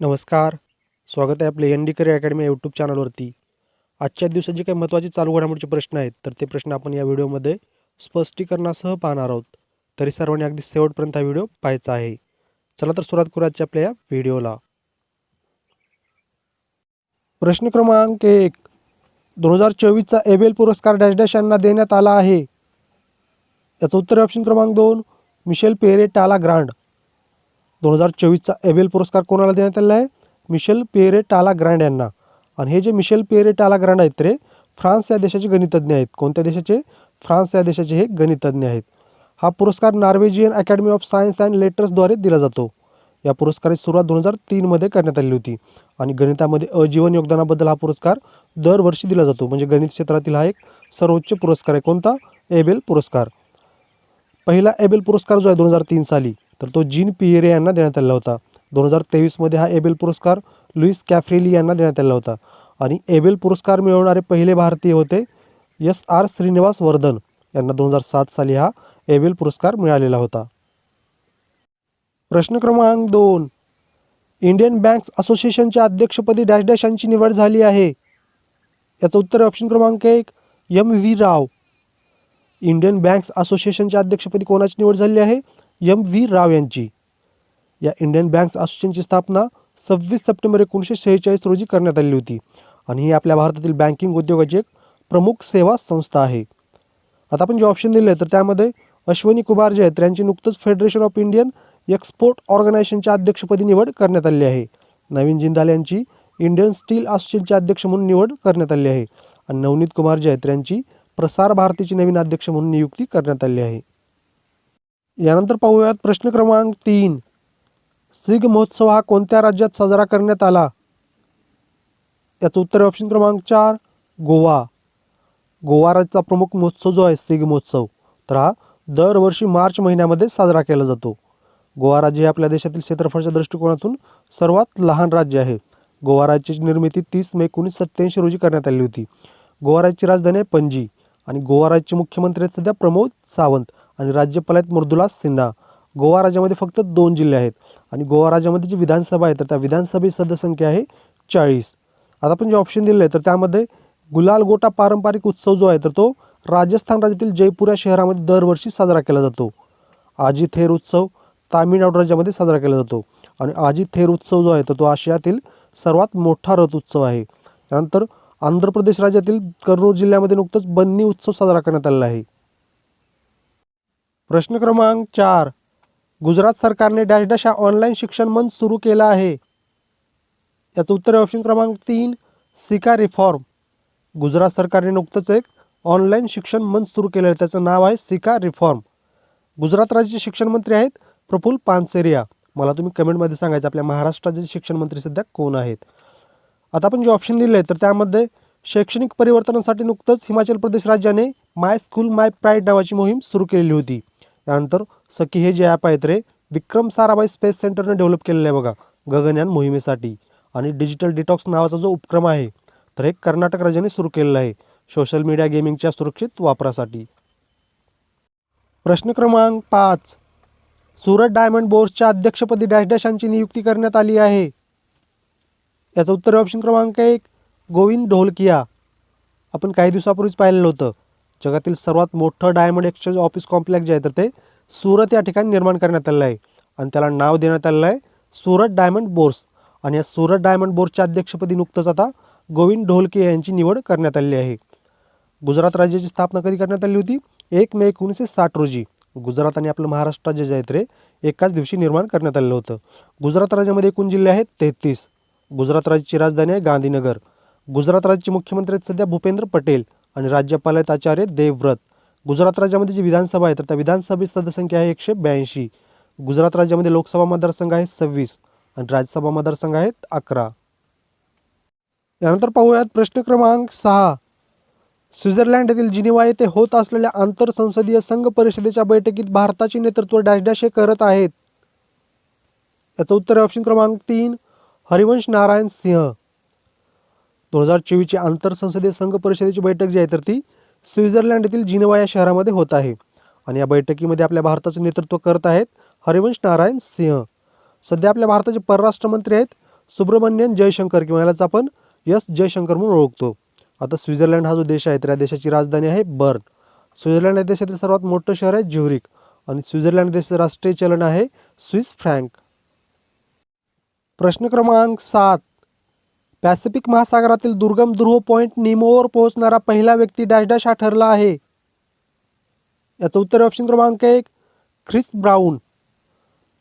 नमस्कार. स्वागत आहे आपले एन डी करिअर अकॅडमी या यूट्यूब चॅनलवरती आजच्या दिवसात जे काही महत्त्वाचे चालू घडामोडीचे प्रश्न आहेत तर ते प्रश्न आपण या व्हिडिओमध्ये स्पष्टीकरणासह पाहणार आहोत. तरी सर्वांनी अगदी शेवटपर्यंत हा व्हिडिओ पाहायचा आहे. चला तर सुरुवात करू आजच्या आपल्या या व्हिडिओला. प्रश्न क्रमांक एक. दोन हजार चोवीसचा एबेल पुरस्कार डॅश डॅश यांना देण्यात आला आहे. याचं उत्तर ऑप्शन क्रमांक दोन. मिशेल पेरे टाला ग्रांड. दोन हजार चोवीसचा एबेल पुरस्कार कोणाला देण्यात आलेला आहे? मिशेल पेरे टाला ग्रँड यांना. आणि हे जे मिशेल पेरे टाला ग्रँड आहेत ते फ्रान्स या देशाचे गणितज्ञ आहेत. कोणत्या देशाचे? फ्रान्स या देशाचे हे गणितज्ञ आहेत. हा पुरस्कार Norwegian academy of science and लेटर्सद्वारे दिला जातो. या पुरस्काराची सुरुवात दोन हजार तीनमध्ये करण्यात आली होती. आणि गणितामध्ये अजीवन योगदानाबद्दल हा पुरस्कार दरवर्षी दिला जातो. म्हणजे गणित क्षेत्रातील हा एक सर्वोच्च पुरस्कार आहे. कोणता? एबेल पुरस्कार. पहिला एबेल पुरस्कार जो आहे दोन हजार तीन साली. तर तो जीन पिएरे यांना देण्यात आलेला होता. दोन हजार तेवीसमध्ये हा एबेल पुरस्कार लुईस कॅफ्रेली यांना देण्यात आलेला होता. आणि एबेल पुरस्कार मिळवणारे पहिले भारतीय होते एस आर श्रीनिवास वर्धन. यांना दोन हजार सात साली हा एबेल पुरस्कार मिळालेला होता. प्रश्न क्रमांक दोन. इंडियन बँक्स असोसिएशनच्या अध्यक्षपदी डॅश डॅश यांची निवड झाली आहे. याचं उत्तर ऑप्शन क्रमांक एक M V Rao. Indian banks असोसिएशनच्या अध्यक्षपदी कोणाची निवड झाली आहे? एम व्ही राव यांची. या इंडियन बँक्स असोसिएशनची स्थापना सव्वीस सप्टेंबर एकोणीसशे शेहेचाळीस रोजी करण्यात आली होती. आणि ही आपल्या भारतातील बँकिंग उद्योगाची एक प्रमुख सेवा संस्था आहे. आता आपण जे ऑप्शन दिले तर त्यामध्ये अश्विनी कुमार जे आहेत त्यांची नुकतंच फेडरेशन ऑफ इंडियन एक्सपोर्ट ऑर्गनायझेशनच्या अध्यक्षपदी निवड करण्यात आली आहे. नवीन जिंदाल यांची इंडियन स्टील असोसिएशनचे अध्यक्ष म्हणून निवड करण्यात आली आहे. आणि नवनीत कुमार जे आहेत यांची प्रसार भारतीची नवीन अध्यक्ष म्हणून नियुक्ती करण्यात आली आहे. यानंतर पाहूयात प्रश्न क्रमांक तीन. सिग महोत्सव हा कोणत्या राज्यात साजरा करण्यात आला? याचं उत्तर ऑप्शन क्रमांक चार गोवा. गोवा राज्याचा प्रमुख महोत्सव जो आहे सिग महोत्सव तर हा दरवर्षी मार्च महिन्यामध्ये साजरा केला जातो. गोवा राज्य हे आपल्या देशातील क्षेत्रफळाच्या दृष्टिकोनातून सर्वात लहान राज्य आहे. गोवा राज्याची निर्मिती तीस मे एकोणीसशे सत्त्याऐंशी रोजी करण्यात आली होती. गोवा राज्याची राजधानी आहे पणजी आणि गोवा राज्याचे मुख्यमंत्री आहेत सध्या प्रमोद सावंत. आणि राज्यपाल आहेत मृदुला सिन्हा. गोवा राज्यामध्ये फक्त दोन जिल्हे आहेत आणि गोवा राज्यामध्ये जी विधानसभा आहे तर त्या विधानसभेची सदस्यसंख्या आहे चाळीस. आता आपण जे ऑप्शन दिले आहे तर त्यामध्ये गुलाल गोटा पारंपरिक उत्सव जो आहे तर तो राजस्थान राज्यातील जयपूर या शहरामध्ये दरवर्षी साजरा केला जातो. आजी थेर उत्सव तामिळनाडू राज्यामध्ये साजरा केला जातो. आणि आजी थेर उत्सव जो आहे तर तो आशियातील सर्वात मोठा रथ उत्सव आहे. त्यानंतर आंध्र प्रदेश राज्यातील कर्नूल जिल्ह्यामध्ये नुकतंच बन्नी उत्सव साजरा करण्यात आलेला आहे. प्रश्न क्रमांक चार. गुजरात सरकारने डॅश डॅश हा ऑनलाईन शिक्षण मंच सुरू केला आहे. याचं उत्तर आहे ऑप्शन क्रमांक तीन सिका रिफॉर्म. गुजरात सरकारने नुकतंच एक ऑनलाईन शिक्षण मंच सुरू केलं आहे. त्याचं नाव आहे सिका रिफॉर्म. गुजरात राज्याचे शिक्षण मंत्री आहेत प्रफुल पानसेरिया. मला तुम्ही कमेंटमध्ये सांगायचं आपल्या महाराष्ट्राचे शिक्षण मंत्री सध्या कोण आहेत? आता आपण जे ऑप्शन दिले तर त्यामध्ये शैक्षणिक परिवर्तनासाठी नुकतंच हिमाचल प्रदेश राज्याने माय स्कूल माय प्राईड नावाची मोहीम सुरू केलेली होती. त्यानंतर सखी हे जे ॲप आहेत रे विक्रम साराभाई स्पेस सेंटरने डेव्हलप केलेलं आहे बघा गगनयान मोहिमेसाठी. आणि डिजिटल डिटॉक्स नावाचा जो उपक्रम आहे तर हे कर्नाटक राज्याने सुरू केलेला आहे सोशल मीडिया गेमिंगच्या सुरक्षित वापरासाठी. प्रश्न क्रमांक पाच. सुरत डायमंड बोर्सच्या अध्यक्षपदी डॅश डॅश यांची नियुक्ती करण्यात आली आहे. याचं उत्तर ऑप्शन क्रमांक एक गोविंद ढोलकिया. आपण काही दिवसापूर्वीच पाहिलेलं होतं. जगातील सर्वात मोठं डायमंड एक्सचेंज ऑफिस कॉम्प्लेक्स जे आहे तर ते सुरत या ठिकाणी निर्माण करण्यात आलेलं आहे. आणि त्याला नाव देण्यात आलेलं आहे सुरत डायमंड बोर्स. आणि या सुरत डायमंड बोर्सच्या अध्यक्षपदी नुकतंच आता गोविंद ढोलके यांची निवड करण्यात आलेली आहे. गुजरात राज्याची स्थापना कधी करण्यात आली होती? एक मे एकोणीसशे साठ रोजी. गुजरात आणि आपलं महाराष्ट्र राज्य जे आहेत रे एकाच दिवशी निर्माण करण्यात आलेलं होतं. गुजरात राज्यामध्ये एकूण जिल्हे आहेत तेहतीस. गुजरात राज्याची राजधानी आहे गांधीनगर. गुजरात राज्याचे मुख्यमंत्री आहेत सध्या भूपेंद्र पटेल. आणि राज्यपाल आहेत आचार्य देवव्रत. गुजरात राज्यामध्ये जी विधानसभा आहे तर त्या विधानसभेची सदस्यसंख्या आहे एकशे ब्याऐंशी. गुजरात राज्यामध्ये लोकसभा मतदारसंघ आहेत सव्वीस आणि राज्यसभा मतदारसंघ आहेत अकरा. यानंतर पाहूयात प्रश्न क्रमांक सहा. स्वित्झर्लंड येथील जिनिवा येथे होत असलेल्या आंतरसंसदीय संघ परिषदेच्या बैठकीत भारताचे नेतृत्व डॅश डॅश हे करत आहेत. याचं उत्तर आहे ऑप्शन क्रमांक तीन हरिवंश नारायण सिंह. दोन हजार चोवीसची आंतरसंसदीय संघ परिषदेची बैठक जी आहे तर ती स्वित्झर्लंड येथील जिनिवा या शहरामध्ये होत आहे. आणि या बैठकीमध्ये आपल्या भारताचं नेतृत्व करत आहेत हरिवंश नारायण सिंह. सध्या आपल्या भारताचे परराष्ट्र मंत्री आहेत सुब्रमण्यन जयशंकर किंवा यालाच आपण यस जयशंकर म्हणून ओळखतो. आता स्वित्झर्लंड हा जो देश आहे तर या देशाची राजधानी आहे बर्न. स्वित्झर्लंड या देशातील सर्वात मोठं शहर आहे ज्युरिक. आणि स्वित्झर्लंड देशाचं राष्ट्रीय चलन आहे स्विस फ्रँक. प्रश्न क्रमांक सात. पॅसिफिक महासागरातील दुर्गम ध्रुव पॉईंट निमोवर पोहोचणारा पहिला व्यक्ती डॅश डॅश हा ठरला आहे. याचं उत्तर ऑप्शन क्रमांक एक ख्रिस ब्राऊन.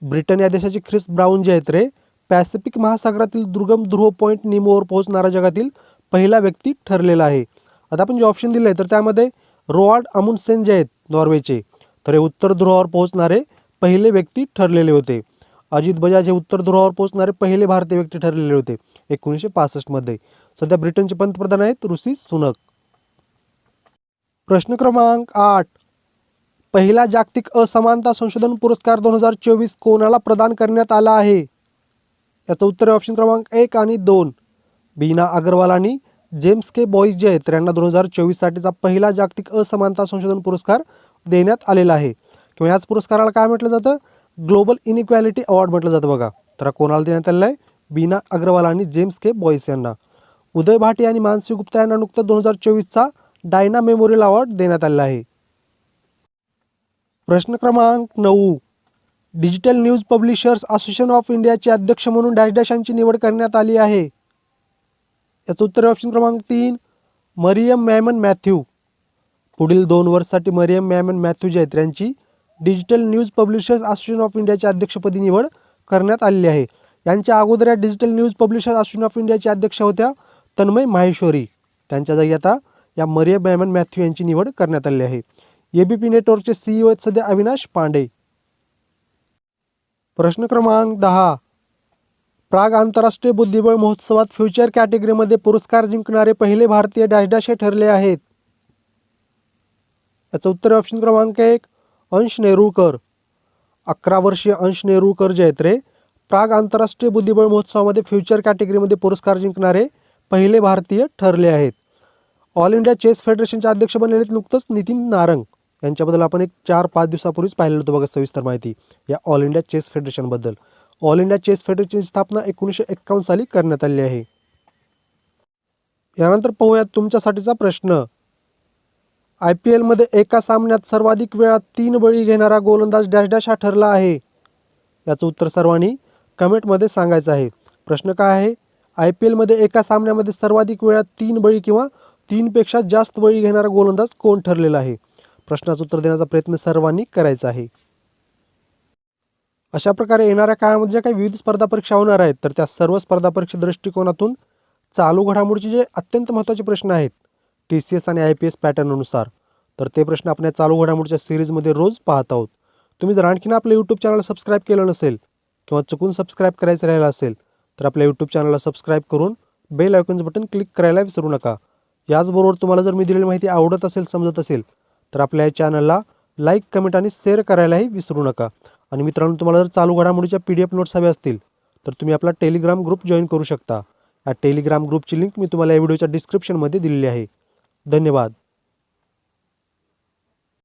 ब्रिटन या देशाचे ख्रिस ब्राऊन जे आहेत रे पॅसिफिक महासागरातील दुर्गम ध्रुव पॉईंट निमोवर पोहोचणारा जगातील पहिला व्यक्ती ठरलेला आहे. आता आपण जे ऑप्शन दिले आहे तर त्यामध्ये रोआर्ड अमुनसेन जे आहेत नॉर्वेचे तर हे उत्तर ध्रुवावर पोहोचणारे पहिले व्यक्ती ठरलेले होते. अजित बजाज हे उत्तर ध्रुवावर पोहोचणारे पहिले भारतीय व्यक्ती ठरलेले होते एकोणीसशे पासष्टमध्ये सध्या ब्रिटनचे पंतप्रधान आहेत ऋषी सुनक. प्रश्न क्रमांक आठ. पहिला जागतिक असमानता संशोधन पुरस्कार दोन हजार चोवीस कोणाला प्रदान करण्यात आला आहे? याचं उत्तर आहे ऑप्शन क्रमांक एक आणि दोन. बीना अग्रवाल आणि जेम्स के बॉईज जे आहेत यांना दोन हजार चोवीससाठीचा पहिला जागतिक असमानता संशोधन पुरस्कार देण्यात आलेला आहे. किंवा याच पुरस्काराला काय म्हटलं जातं? ग्लोबल इनइक्वॅलिटी अवॉर्ड म्हटलं जातं बघा. तर कोणाला देण्यात आलेला आहे? बीना अग्रवाल आणि जेम्स के बॉईस यांना. उदय भाटे आणि मानसी गुप्ता यांना नुकतं दोन हजार चोवीसचा डायना मेमोरियल अवॉर्ड देण्यात आलेला आहे. प्रश्न क्रमांक नऊ. Digital news publishers association of इंडियाचे अध्यक्ष म्हणून डॅश डॅश यांची निवड करण्यात आली आहे. याचं उत्तर ऑप्शन क्रमांक तीन मरियम मॅमन मॅथ्यू. पुढील दोन वर्षासाठी मरियम मॅमन मॅथ्यू जे आहेत digital news publishers association of इंडियाच्या अध्यक्षपदी निवड करण्यात आलेली आहे. यांच्या अगोदर या digital news publishers association of इंडियाच्या अध्यक्ष होत्या तन्मय माहेश्वरी. त्यांच्या जागी आता या मरिया बॅमन मॅथ्यू यांची निवड करण्यात आली आहे. ए बी पी नेटवर्कचे सीईओ आहेत सध्या अविनाश पांडे. प्रश्न क्रमांक दहा. प्राग आंतरराष्ट्रीय बुद्धिबळ महोत्सवात फ्युचर कॅटेगरीमध्ये पुरस्कार जिंकणारे पहिले भारतीय डॅश डॅश हे ठरले आहेत. याचं उत्तर ऑप्शन क्रमांक एक. अंश नेरूळकर. अकरा वर्षीय अंश नेरूळकर जे आहेत रे प्राग आंतरराष्ट्रीय बुद्धिबळ महोत्सवामध्ये फ्युचर कॅटेगरीमध्ये पुरस्कार जिंकणारे पहिले भारतीय ठरले आहेत. ऑल इंडिया चेस फेडरेशनचे अध्यक्ष बनलेले नुकतंच नितीन नारंग. यांच्याबद्दल आपण एक चार पाच दिवसापूर्वीच पाहिलेलं होतं बघा सविस्तर माहिती या ऑल इंडिया चेस फेडरेशनबद्दल. ऑल इंडिया चेस फेडरेशनची स्थापना एकोणीसशे एक्कावन्न साली करण्यात आली आहे. यानंतर पाहूयात तुमच्यासाठीचा प्रश्न. आय पी एलमध्ये एका सामन्यात सर्वाधिक वेळा तीन बळी घेणारा गोलंदाज डॅश डॅश हा ठरला आहे. याचं उत्तर सर्वांनी कमेंटमध्ये सांगायचं आहे. प्रश्न काय आहे? आय पी एलमध्ये एका सामन्यामध्ये सर्वाधिक वेळा तीन बळी किंवा तीनपेक्षा जास्त बळी घेणारा गोलंदाज कोण ठरलेला आहे? प्रश्नाचं उत्तर देण्याचा प्रयत्न सर्वांनी करायचा आहे. अशा प्रकारे येणाऱ्या काळामध्ये ज्या काही विविध स्पर्धा परीक्षा होणार आहेत तर त्या सर्व स्पर्धा परीक्षा दृष्टिकोनातून चालू घडामोडीचे जे अत्यंत महत्त्वाचे प्रश्न आहेत टी सी एस आणि आय पी एस पॅटर्ननुसार तर ते प्रश्न आपण या चालू घडामोडीच्या सिरीजमध्ये रोज पाहत आहोत. तुम्ही जर आणखीन आपलं यूट्यूब चॅनल सबस्क्राईब केलं नसेल किंवा चुकून सबस्क्राईब करायचं राहिलं असेल तर आपल्या यूट्यूब चॅनलला सबस्क्राईब करून बेल आयकॉनचं बटन क्लिक करायला विसरू नका. याचबरोबर तुम्हाला जर मी दिलेली माहिती आवडत असेल समजत असेल तर आपल्या या चॅनलला लाईक कमेंट आणि शेअर करायलाही विसरू नका. आणि मित्रांनो तुम्हाला जर चालू घडामोडीच्या पी डी एफ नोट्स हवे असतील तर तुम्ही आपला टेलिग्राम ग्रुप जॉईन करू शकता. या टेलिग्राम ग्रुपची लिंक मी तुम्हाला या व्हिडिओच्या डिस्क्रिप्शनमध्ये दिलेली आहे. धन्यवाद.